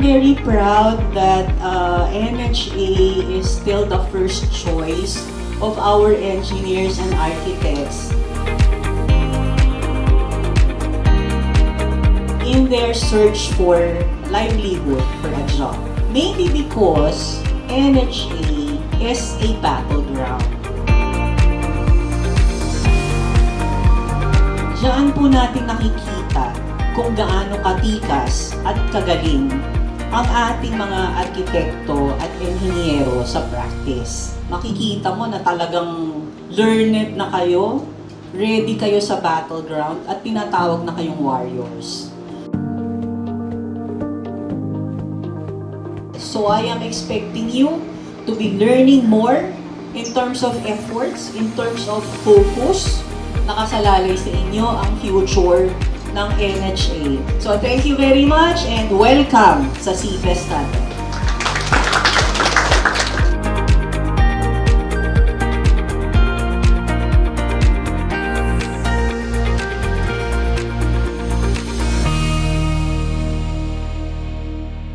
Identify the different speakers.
Speaker 1: very proud that uh, NHA is still the first choice of our engineers and architects in their search for livelihood for a job. Maybe because NHA is a battleground. Diyan po natin nakikita kung gaano katikas at kagaling ang ating mga arkitekto at enhinyero sa practice. Makikita mo na talagang learned na kayo, ready kayo sa battleground at tinatawag na kayong warriors. So I am expecting you to be learning more in terms of efforts, in terms of focus. Nakasalalay sa inyo ang future ng NHA. So thank you very much and welcome sa CFES natin.